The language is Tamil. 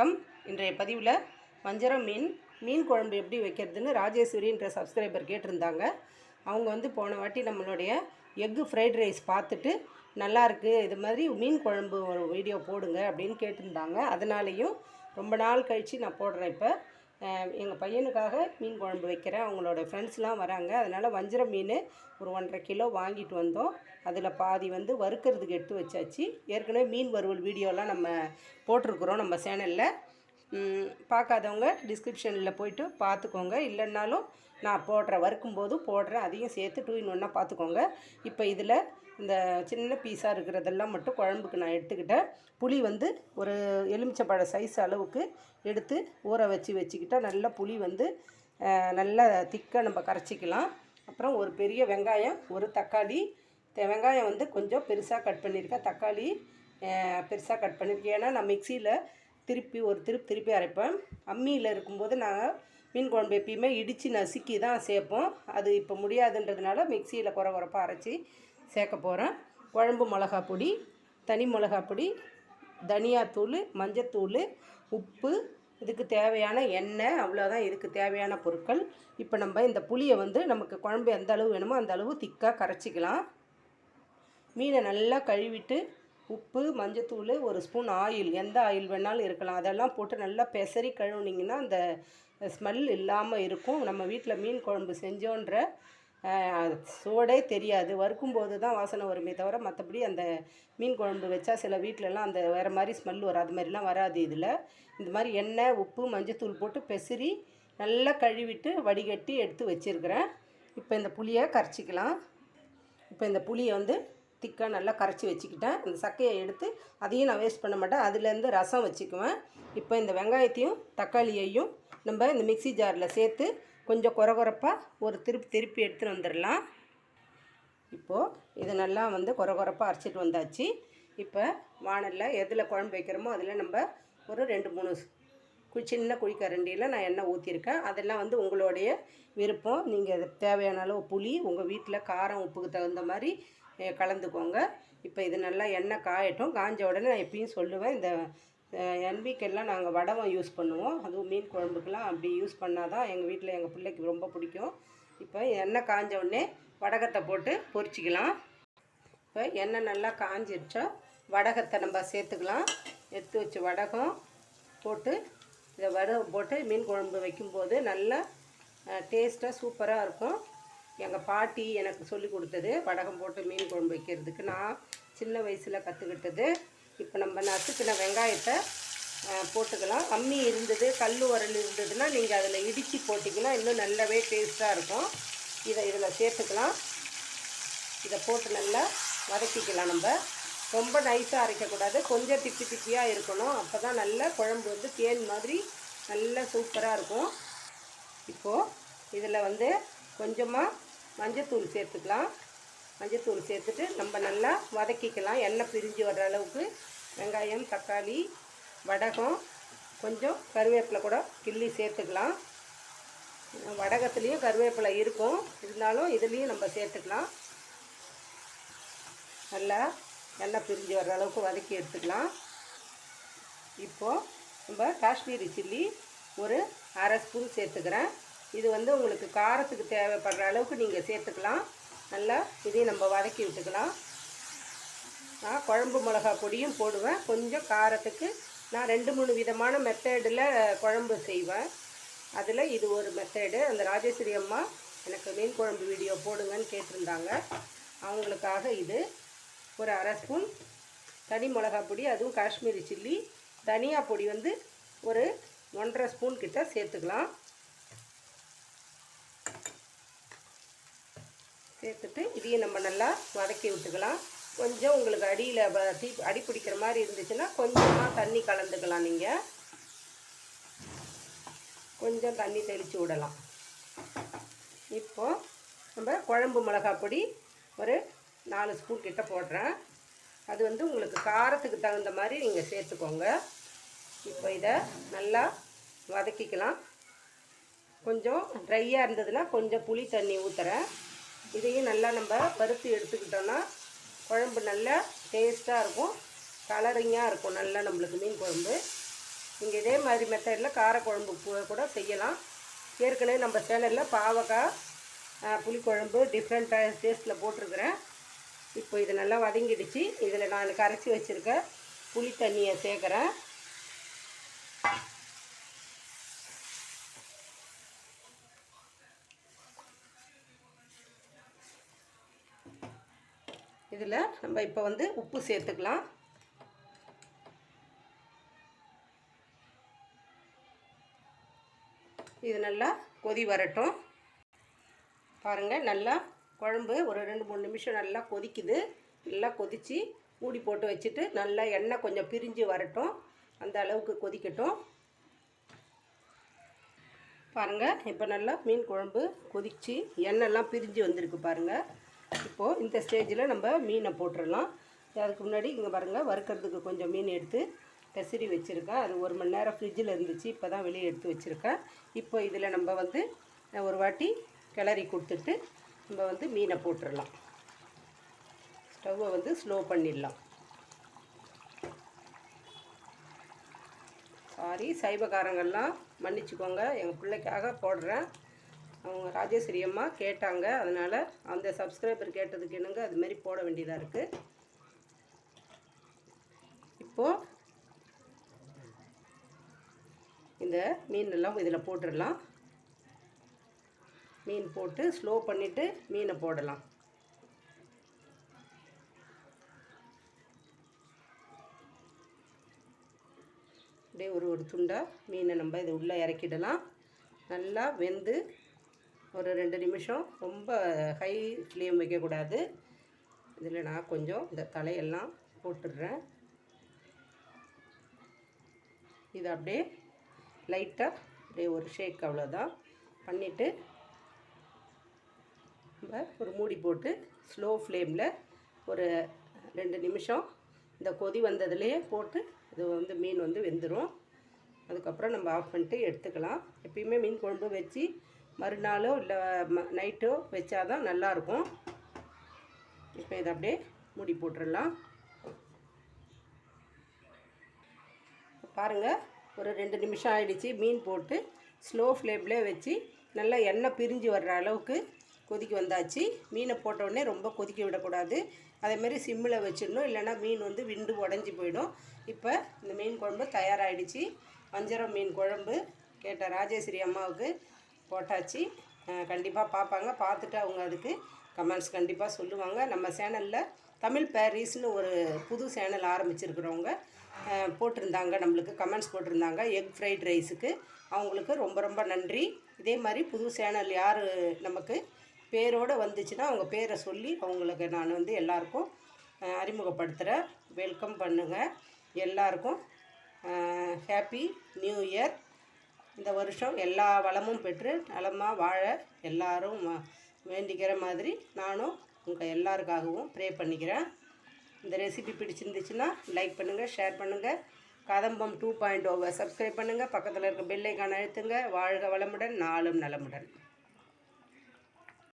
வணக்கம். இன்றைய பதிவில் வஞ்சரம் மீன் மீன் குழம்பு எப்படி வைக்கிறதுன்னு ராஜேஸ்வரின்ற சப்ஸ்கிரைபர் கேட்டிருந்தாங்க. அவங்க வந்து போன வாட்டி நம்மளுடைய எக்கு ஃப்ரைட் ரைஸ் பார்த்துட்டு நல்லாயிருக்கு இது மாதிரி மீன் குழம்பு ஒரு வீடியோ போடுங்க அப்படின்னு கேட்டிருந்தாங்க. அதனாலேயும் ரொம்ப நாள் கழித்து நான் போடுறேன் இப்போ. எங்கள் பையனுக்காக மீன் குழம்பு வைக்கிறேன். அவங்களோட ஃப்ரெண்ட்ஸ்லாம் வராங்க. அதனால் வஞ்சிர மீன் ஒரு ஒன்றரை கிலோ வாங்கிட்டு வந்தோம். அதில் பாதி வந்து வறுக்கிறதுக்கு எடுத்து வச்சாச்சு. ஏற்கனவே மீன் வறுவல் வீடியோலாம் நம்ம போட்டிருக்குறோம் நம்ம சேனலில் பார்க்காதவங்க டிஸ்கிரிப்ஷனில் போயிட்டு பார்த்துக்கோங்க. இல்லைன்னாலும் நான் போடுறேன் வறுக்கும்போது போடுறேன். அதையும் சேர்த்து டூ இன் ஒன்னாக பார்த்துக்கோங்க. இப்போ இதில் இந்த சின்ன பீஸாக இருக்கிறதெல்லாம் மட்டும் குழம்புக்கு நான் எடுத்துக்கிட்டேன். புளி வந்து ஒரு எலுமிச்சப்பழ சைஸ் அளவுக்கு எடுத்து ஊற வச்சு வச்சுக்கிட்டால் நல்ல புளி வந்து நல்லா திக்காக நம்ம கரைச்சிக்கலாம். அப்புறம் ஒரு பெரிய வெங்காயம் ஒரு தக்காளி. வெங்காயம் வந்து கொஞ்சம் பெருசாக கட் பண்ணியிருக்கேன். தக்காளி பெருசாக கட் பண்ணியிருக்கேன். ஏன்னா நான் மிக்சியில் திருப்பி ஒரு திருப்பி திருப்பி அரைப்பேன். அம்மியில் இருக்கும்போது நாங்கள் மீன் குழம்பு எப்பயுமே இடித்து நசுக்கி தான் சேர்ப்போம். அது இப்போ முடியாதுன்றதுனால மிக்சியில் குறை குறைப்பாக அரைச்சி சேர்க்க போகிறேன் குழம்பு மிளகா பொடி தனி மிளகா பொடி தனியாத்தூள் மஞ்சத்தூள் உப்பு இதுக்கு தேவையான எண்ணெய் அவ்வளோதான் இதுக்கு தேவையான பொருட்கள். இப்போ நம்ம இந்த புளியை வந்து நமக்கு குழம்பு எந்த அளவு வேணுமோ அந்த அளவு திக்காக கரைச்சிக்கலாம். மீனை நல்லா கழுவிட்டு உப்பு மஞ்சத்தூள் ஒரு ஸ்பூன் ஆயில் எந்த ஆயில் வேணாலும் இருக்கலாம். அதெல்லாம் போட்டு நல்லா பெசரி கழுவுனிங்கன்னா அந்த ஸ்மெல் இல்லாமல் இருக்கும். நம்ம வீட்டில் மீன் குழம்பு செஞ்சோன்ற சுவடே தெரியாது. வறுக்கும்போது தான் வாசனை வருமே தவிர மற்றபடி அந்த மீன் குழம்பு வச்சா சில வீட்டிலலாம் அந்த வேறு மாதிரி ஸ்மெல் வரும் அது மாதிரிலாம் வராது இதில். இந்த மாதிரி எண்ணெய் உப்பு மஞ்சத்தூள் போட்டு பெசிரி நல்லா கழுவிட்டு வடிகட்டி எடுத்து வச்சுருக்கிறேன். இப்போ இந்த புளியை கரைச்சிக்கலாம். இப்போ இந்த புளியை வந்து திக்காக நல்லா கரைச்சி வச்சுக்கிட்டேன். இந்த சக்கையை எடுத்து அதையும் நான் வேஸ்ட் பண்ண மாட்டேன். அதுலேருந்து ரசம் வச்சுக்குவேன். இப்போ இந்த வெங்காயத்தையும் தக்காளியையும் நம்ம இந்த மிக்ஸி ஜாரில் சேர்த்து கொஞ்சம் குறை குறைப்பாக ஒரு திருப்பி திருப்பி எடுத்துகிட்டு வந்துடலாம். இப்போது இது நல்லா வந்து குறை குறைப்பாக அரைச்சிட்டு வந்தாச்சு. இப்போ வானலில் எதில் குழம்பு வைக்கிறோமோ அதில் நம்ம ஒரு ரெண்டு மூணு கு சின்ன குழிக்கரண்டியில் நான் எண்ணெய் ஊற்றிருக்கேன் அதெல்லாம் வந்து உங்களுடைய விருப்பம். நீங்கள் தேவையான அளவு புளி உங்கள் வீட்டில் காரம் உப்புக்கு தகுந்த மாதிரி கலந்துக்கோங்க. இப்போ இது நல்லா எண்ணெய் காயட்டும். காஞ்ச உடனே நான் எப்பயும் சொல்லுவேன். இந்த என்விக்கெல்லாம் நாங்கள் வடகம் யூஸ் பண்ணுவோம். அதுவும் மீன் குழம்புக்கெல்லாம் அப்படி யூஸ் பண்ணால் தான் எங்கள் வீட்டில் எங்கள் பிள்ளைக்கு ரொம்ப பிடிக்கும். இப்போ எண்ணெய் காஞ்ச உடனே வடகத்தை போட்டு பொரிச்சிக்கலாம். இப்போ எண்ணெய் நல்லா காஞ்சிடுச்சோ வடகத்தை நம்ம சேர்த்துக்கலாம். எடுத்து வச்சு வடகம் போட்டு இதை வடகம் போட்டு மீன் குழம்பு வைக்கும்போது நல்லா டேஸ்ட்டாக சூப்பராக இருக்கும். எங்கள் பாட்டி எனக்கு சொல்லி கொடுத்தது வடகம் போட்டு மீன் குழம்பு வைக்கிறதுக்கு. நான் சின்ன வயசில் கற்றுக்கிட்டது இப்போ நம்ம நசுக்கின வெங்காயத்தை போட்டுக்கலாம். அம்மி இருந்தது கல் உரல் இருந்ததுன்னா நீங்கள் அதில் இடித்து போட்டிங்கன்னா இன்னும் நல்லாவே டேஸ்ட்டாக இருக்கும். இதை இதில் சேர்த்துக்கலாம். இதை போட்டு நல்லா வதக்கிக்கலாம் நம்ம. ரொம்ப நைஸாக அரைக்கக்கூடாது. கொஞ்சம் திப்பி திப்பியாக இருக்கணும். அப்போ தான் நல்ல குழம்பு வந்து தேன் மாதிரி நல்லா சூப்பராக இருக்கும். இப்போது இதில் வந்து கொஞ்சமாக மஞ்சத்தூள் சேர்த்துக்கலாம். மஞ்சத்தூள் சேர்த்துட்டு நம்ம நல்லா வதக்கிக்கலாம். எண்ணெய் பிரிஞ்சு வர்ற அளவுக்கு வெங்காயம் தக்காளி வடகம் கொஞ்சம் கருவேப்பிலை கூட கிள்ளி சேர்த்துக்கலாம். வடகத்துலேயும் கருவேப்பிலை இருக்கும். இருந்தாலும் இதுலேயும் நம்ம சேர்த்துக்கலாம். நல்லா எண்ணெய் பிரிஞ்சு வர்ற அளவுக்கு வதக்கி எடுத்துக்கலாம். இப்போது நம்ம காஷ்மீரி சில்லி ஒரு அரை ஸ்பூன் சேர்த்துக்கிறேன். இது வந்து உங்களுக்கு காரத்துக்கு தேவைப்படுற அளவுக்கு நீங்கள் சேர்த்துக்கலாம். நல்லா இதையும் நம்ம வதக்கி விட்டுக்கலாம். நான் குழம்பு மிளகா பொடியும் போடுவேன். கொஞ்சம் காரத்துக்கு நான் ரெண்டு மூணு விதமான மெத்தேடில் குழம்பு செய்வேன். அதில் இது ஒரு மெத்தேடு. அந்த ராஜேஸ்வரி அம்மா எனக்கு மீன் குழம்பு வீடியோ போடுங்கன்னு கேட்டிருந்தாங்க. அவங்களுக்காக இது. ஒரு அரை ஸ்பூன் தனி மிளகா பொடி அதுவும் காஷ்மீரி சில்லி. தனியா பொடி வந்து ஒரு ஒன்றரை ஸ்பூன் கிட்ட சேர்த்துக்கலாம். சேர்த்துட்டு இதையும் நம்ம நல்லா வதக்கி விட்டுக்கலாம். கொஞ்சம் உங்களுக்கு அடியில் தீ அடி பிடிக்கிற மாதிரி இருந்துச்சுன்னா கொஞ்சமாக தண்ணி கலந்துக்கலாம் நீங்கள் கொஞ்சம் தண்ணி தெளித்து விடலாம். இப்போ நம்ம குழம்பு மிளகாய் பொடி ஒரு நாலு ஸ்பூன் கிட்ட போடுறேன். அது வந்து உங்களுக்கு காரத்துக்கு தகுந்த மாதிரி நீங்கள் சேர்த்துக்கோங்க. இப்போ இதை நல்லா வதக்கிக்கலாம். கொஞ்சம் ட்ரையாக இருந்ததுன்னா கொஞ்சம் புளி தண்ணி ஊற்றுறேன் இதையும் நல்லா நம்ம பருத்து எடுத்துக்கிட்டோன்னா குழம்பு நல்லா டேஸ்ட்டாக இருக்கும். கலரிங்காக இருக்கும் நல்லா நம்மளுக்கு மீன் குழம்பு. நீங்கள் இதே மாதிரி மெத்தடில் காரக்குழம்பு கூட செய்யலாம். ஏற்கனவே நம்ம சேனலில் பாவக்காய் புளிக்குழம்பு டிஃப்ரெண்ட்டாக டேஸ்ட்டில் போட்டிருக்கிறேன். இப்போ இது நல்லா வதங்கிடுச்சு. இதில் நான் கரைச்சி வச்சுருக்க புளி தண்ணியை சேர்க்குறேன். இதில் நம்ம இப்போ வந்து உப்பு சேர்த்துக்கலாம். இது நல்லா கொதி வரட்டும். பாருங்கள் நல்லா குழம்பு ஒரு ரெண்டு மூணு நிமிஷம் நல்லா கொதிக்குது. நல்லா கொதித்து மூடி போட்டு வச்சுட்டு நல்லா எண்ணெய் கொஞ்சம் பிரிஞ்சு வரட்டும். அந்த அளவுக்கு கொதிக்கட்டும். பாருங்கள் இப்போ நல்லா மீன் குழம்பு கொதிச்சு எண்ணெய்லாம் பிரிஞ்சு வந்திருக்கு பாருங்கள் இப்போது இந்த ஸ்டேஜில் நம்ம மீனை போட்டுடலாம் அதுக்கு முன்னாடி இங்கே பாருங்கள் வறுக்கிறதுக்கு கொஞ்சம் மீன் எடுத்து பெசரி வச்சுருக்கேன். அது ஒரு மணி நேரம் ஃப்ரிட்ஜில் இருந்துச்சு இப்போ தான் வெளியே எடுத்து வச்சுருக்கேன். இப்போ இதில் நம்ம வந்து ஒரு வாட்டி கிளறி கொடுத்துட்டு நம்ம வந்து மீனை போட்டுடலாம் ஸ்டவ்வை வந்து ஸ்லோ பண்ணிடலாம். சாரி சைவகாரங்கள்லாம் மன்னிச்சுக்கோங்க. எங்கள் பிள்ளைக்காக போடுறேன். அவங்க ராஜேஸ்வரி அம்மா கேட்டாங்க. அதனால் அந்த சப்ஸ்கிரைபர் கேட்டதுக்கு என்னங்க அது மாதிரி போட வேண்டியதாக இருக்குது இப்போது இந்த மீன் எல்லாம் இதில் போட்டுடலாம். மீன் போட்டு ஸ்லோ பண்ணிவிட்டு மீனை போடலாம். அப்படியே ஒரு ஒரு துண்டாக மீனை நம்ம இது உள்ளே இறக்கிடலாம். நல்லா வெந்து ஒரு ரெண்டு நிமிஷம். ரொம்ப ஹை ஃப்ளேம் வைக்கக்கூடாது. இதில் நான் கொஞ்சம் இந்த தலையெல்லாம் போட்டுடுறேன். இது அப்படியே லைட்டாக அப்படியே ஒரு ஷேக் அவ்வளோதான். பண்ணிவிட்டு நம்ம ஒரு மூடி போட்டு ஸ்லோ ஃப்ளேமில் ஒரு ரெண்டு நிமிஷம் இந்த கொதி வந்ததுலேயே போட்டு இது வந்து மீன் வந்து வெந்துடும் அதுக்கப்புறம் நம்ம ஆஃப் பண்ணிட்டு எடுத்துக்கலாம். எப்பயுமே மீன் குழம்பு வச்சு மறுநாளோ இல்லை ம நைட்டோ வச்சாதான் நல்லாயிருக்கும். இப்போ இதை அப்படியே மூடி போட்டுடலாம். பாருங்கள் ஒரு ரெண்டு நிமிஷம் ஆயிடுச்சு. மீன் போட்டு ஸ்லோ ஃப்ளேம்லேயே வச்சு நல்லா எண்ணெய் பிரிஞ்சு வர்ற அளவுக்கு கொதிக்க வந்தாச்சு. மீனை போட்டவுடனே ரொம்ப கொதிக்க விடக்கூடாது. அதேமாரி சிம்மில் வச்சிடணும். இல்லைன்னா மீன் வந்து விண்டு உடஞ்சி போயிடும். இப்போ இந்த மீன் குழம்பு தயாராகிடுச்சு வஞ்சரம் மீன் குழம்பு கேட்ட ராஜேஸ்வரி அம்மாவுக்கு போட்டாச்சு. கண்டிப்பாக பார்ப்பாங்க பார்த்துட்டு அவங்க அதுக்கு கமெண்ட்ஸ் கண்டிப்பாக சொல்லுவாங்க. நம்ம சேனலில் தமிழ் பேரிஸ்னு ஒரு புது சேனல் ஆரம்பிச்சிருக்கிறவங்க போட்டிருந்தாங்க. நம்மளுக்கு கமெண்ட்ஸ் போட்டிருந்தாங்க. எக் ஃப்ரைட் ரைஸுக்கு அவங்களுக்கு ரொம்ப ரொம்ப நன்றி. இதே மாதிரி புது சேனல் யார் நமக்கு பேரோடு வந்துச்சுன்னா அவங்க பேரை சொல்லி அவங்களுக்கு நான் வந்து எல்லாருக்கும் அறிமுகப்படுத்துகிறேன் வெல்கம் பண்ணுங்கள் எல்லாருக்கும் ஹாப்பி நியூ இயர் இந்த வருஷம் எல்லா வளமும் பெற்று நலமாக வாழ எல்லாரும் வேண்டிக்கிற மாதிரி நானும் உங்கள் எல்லாருக்காகவும் ப்ரே பண்ணிக்கிறேன். இந்த ரெசிபி பிடிச்சிருந்துச்சுன்னா லைக் பண்ணுங்கள் ஷேர் பண்ணுங்கள் கதம்பம் டூ பாயிண்ட் ஓவை சப்ஸ்கிரைப் பண்ணுங்கள் பக்கத்தில் இருக்க பெல்லைக்கான அழுத்துங்க. வாழ்க வளமுடன் நாளும் நலமுடன்.